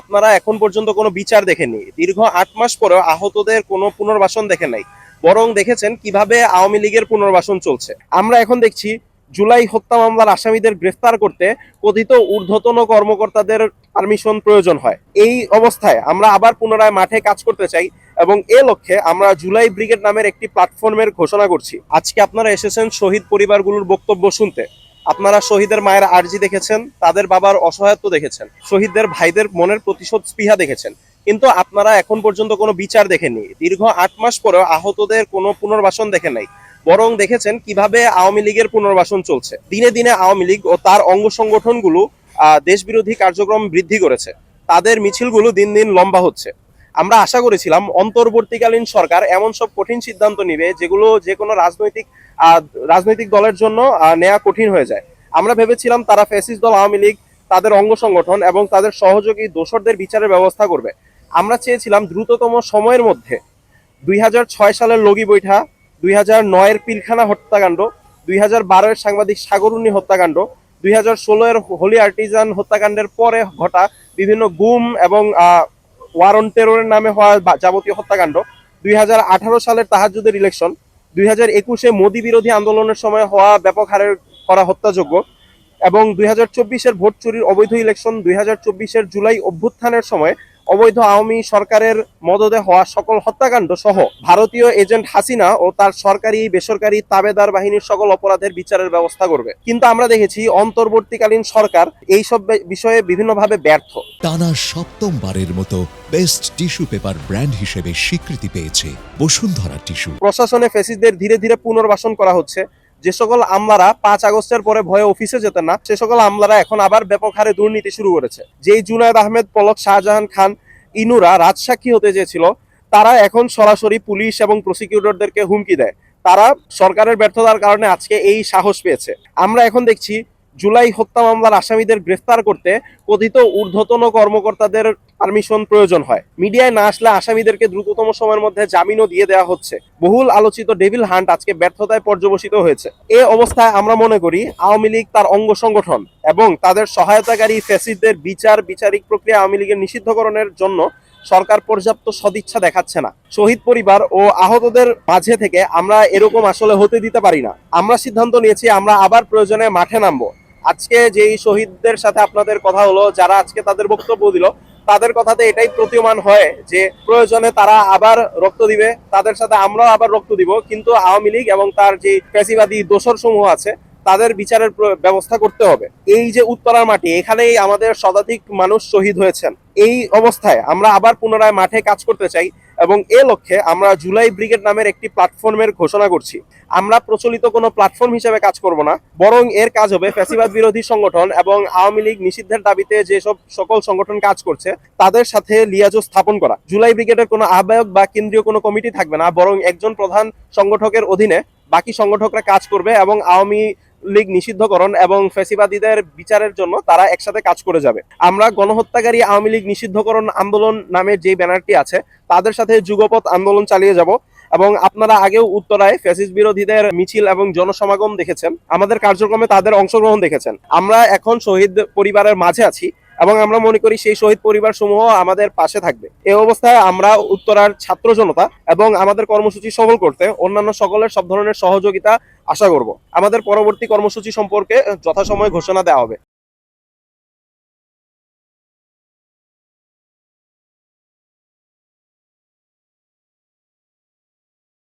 আপনারা এখন পর্যন্ত কোনো বিচার দেখেননি। দীর্ঘ আট মাস পরেও আহতদের কোনো পুনর্বাসন দেখেন নাই। বরং দেখেছেন কীভাবে আওয়ামী লীগের পুনর্বাসন চলছে। আমরা এখন দেখছি, জুলাই হত্যা মামলার আসামিদের গ্রেফতার করতে কথিত ঊর্ধ্বতন কর্মকর্তাদের পারমিশন প্রয়োজন হয়। এই অবস্থায় আমরা আবার পুনরায় মাঠে কাজ করতে চাই এবং এ লক্ষ্যে আমরা জুলাই ব্রিগেড নামের একটি প্ল্যাটফর্মের ঘোষণা করছি। আজকে আপনারা এসেছেন শহীদ পরিবারগুলোর বক্তব্য শুনতে। আপনারা শহীদের মায়ের আর্জি দেখেছেন, তাদের বাবার অসহায়ত্ব দেখেছেন, শহীদদের ভাইদের মনের প্রতিশোধ স্পৃহা দেখেছেন। কিন্তু আপনারা এখন পর্যন্ত কোনো বিচার দেখেননি। দীর্ঘ আট মাস পরেও আহতদের কোনো পুনর্বাসন দেখেন নাই। বরং দেখেছেন কীভাবে আওয়ামী লীগের পুনর্বাসন চলছে। দিনে দিনে আওয়ামী লীগ ও তার অঙ্গ সংগঠনগুলো দেশবিরোধী কার্যক্রম বৃদ্ধি করেছে। তাদের মিছিলগুলো দিন দিন লম্বা হচ্ছে। আমরা আশা করেছিলাম অন্তর্বর্তীকালীন সরকার এমন সব কঠিন সিদ্ধান্ত নিবে যেগুলো যে কোনো রাজনৈতিক রাজনৈতিক দলের জন্য নেওয়া কঠিন হয়ে যায়। আমরা ভেবেছিলাম তারা ফ্যাসিস্ট দল, আওয়ামী লীগ, তাদের অঙ্গ সংগঠন এবং তাদের সহযোগী দোসরদের বিচারের ব্যবস্থা করবে। আমরা চেয়েছিলাম দ্রুততম সময়ের মধ্যে দুই হাজার ছয় সালের লগি বৈঠা, দুই হাজার নয়ের পিলখানা হত্যাকাণ্ড, দুই হাজার বারোয়ের সাংবাদিক সাগরুন্নি হত্যাকাণ্ড, দুই হাজার ষোলোয়ের হোলি আর্টিজান হত্যাকাণ্ডের পরে ঘটা বিভিন্ন গুম এবং ওয়ারন টেরোরের নামে হওয়া যাবতীয় হত্যাকাণ্ড। দুই হাজার আঠারো সালের তাহাজুদের ইলেকশন দুই হাজার একুশে মোদী বিরোধী আন্দোলনের সময় হওয়া ব্যাপক হারে করা হত্যাযোগ্য এবং দুই হাজার চব্বিশের ভোট চুরির অবৈধ ইলেকশন দুই হাজার চব্বিশের জুলাই অভ্যুত্থানের সময় অবৈধ আওয়ামী সরকারের মদদে হওয়া সকল হত্যাকাণ্ড সহ ভারতীয় এজেন্ট হাসিনা ও তার সরকারি বেসরকারি তাবেদার বাহিনীর সকল অপরাধের বিচারের ব্যবস্থা করবে। কিন্তু আমরা দেখেছি অন্তর্বর্তীকালীন সরকার এইসব বে- বিষয়ে বিভিন্নভাবে ব্যর্থ। টানা সপ্তমবারের মতো বেস্ট টিস্যু পেপার ব্র্যান্ড হিসেবে স্বীকৃতি পেয়েছে বসুন্ধরা টিস্যু। প্রশাসনে ফেসিসদের ধীরে ধীরে পুনর্বাসন করা হচ্ছে। যে সকল আমলারা পাঁচ আগস্টের পরে ভয়ে অফিসে যেতেন না, সে সকল আমলারা এখন আবার ব্যাপক হারে দুর্নীতি শুরু করেছে। যেই জুনায়দ আহমেদ, পলক শাহজাহান খান, ইনুরা রাজসাক্ষী হতে চেয়েছিল, তারা এখন সরাসরি পুলিশ এবং প্রসিকিউটরদেরকে হুমকি দেয়। তারা সরকারের ব্যর্থতার কারণে আজকে এই সাহস পেয়েছে। আমরা এখন দেখছি, জুলাই হত্যা মামলার আসামিদের গ্রেফতার করতে কথিত ঊর্ধ্বতন কর্মকর্তাদের পারমিশন প্রয়োজন হয়। মিডিয়ায় না আসলে আসামিদেরকে দ্রুততম সময়ের মধ্যে জামিনও দিয়ে দেওয়া হচ্ছে। বহুল আলোচিত ডেভিল হান্ট আজকে ব্যর্থতায় পর্যবসিত হয়েছে। এ অবস্থায় আমরা মনে করি, আওয়ামী লীগ তার অঙ্গ সংগঠন এবং তাদের সহায়তাকারী ফ্যাসিস্টদের বিচার, বিচারিক প্রক্রিয়া আওয়ামী লীগের নিষিদ্ধকরণের জন্য সরকার পর্যাপ্ত সদিচ্ছা দেখাচ্ছে না। শহীদ পরিবার ও আহতদের মাঝে থেকে আমরা এরকম আসলে হতে দিতে পারি না। আমরা সিদ্ধান্ত নিয়েছি, আমরা আবার প্রয়োজনে মাঠে নামবো। আজকে যেই শহীদদের সাথে আপনাদের কথা হলো, যারা আজকে তাদের বক্তব্য দিল তাদের কথাতে এটাই প্রতীয়মান হয় যে প্রয়োজনে তারা আবার রক্ত দিবে, তাদের সাথে আমরাও আবার রক্ত দিব। কিন্তু আওয়ামী লীগ এবং তার যে ফ্যাসিবাদী দোষর সমূহ আছে, তাদের বিচারের ব্যবস্থা করতে হবে। এই যে উত্তরার মাটি, এখানেই আমাদের শতাধিক মানুষ শহীদ হয়েছেন। এই অবস্থায় আমরা আবার পুনরায় মাঠে কাজ করতে চাই। এবং এ লক্ষ্যে আমরা জুলাই ব্রিগেড নামের একটি প্ল্যাটফর্মের ঘোষণা করছি। আমরা প্রচলিত কোনো প্ল্যাটফর্ম হিসেবে কাজ করব না, বরং এর কাজ হবে ফ্যাসিবাদ বিরোধী সংগঠন এবং আওয়ামী লীগ নিষিদ্ধের দাবিতে যেসব সকল সংগঠন কাজ করছে, তাদের সাথে লিয়াজো স্থাপন করা। জুলাই ব্রিগেডের কোনো আহ্বায়ক বা কেন্দ্রীয় কোনো কমিটি থাকবে না, বরং একজন প্রধান সংগঠকের অধীনে বাকি সংগঠকরা কাজ করবে এবং আওয়ামী লীগ নিষিদ্ধকরণ এবং ফ্যাসিবাদীদের বিচারের জন্য তারা একসাথে কাজ করে যাবে। আমরা গণহত্যাকারী আওয়ামী লীগ নিষিদ্ধকরণ আন্দোলন নামের যে ব্যানারটি আছে, তাদের সাথে যুগপথ আন্দোলন চালিয়ে যাব এবং আপনারা আগেও উত্তরায় ফ্যাসিস বিরোধীদের মিছিল এবং জনসমাগম দেখেছেন। আমাদের কার্যক্রমে তাদের অংশগ্রহণ দেখেছেন। আমরা এখন শহীদ পরিবারের মাঝে আছি। এবং আমরা মনে করি সেই শহীদ পরিবার সমূহ আমাদের পাশে থাকবে। এ অবস্থায় আমরা উত্তরার ছাত্র জনতা এবং আমাদের কর্মসূচি সফল করতে অন্যান্য সকলের সব ধরনের সহযোগিতা আশা করব। আমাদের পরবর্তী কর্মসূচি সম্পর্কে যথাসময়ে ঘোষণা দেওয়া হবে।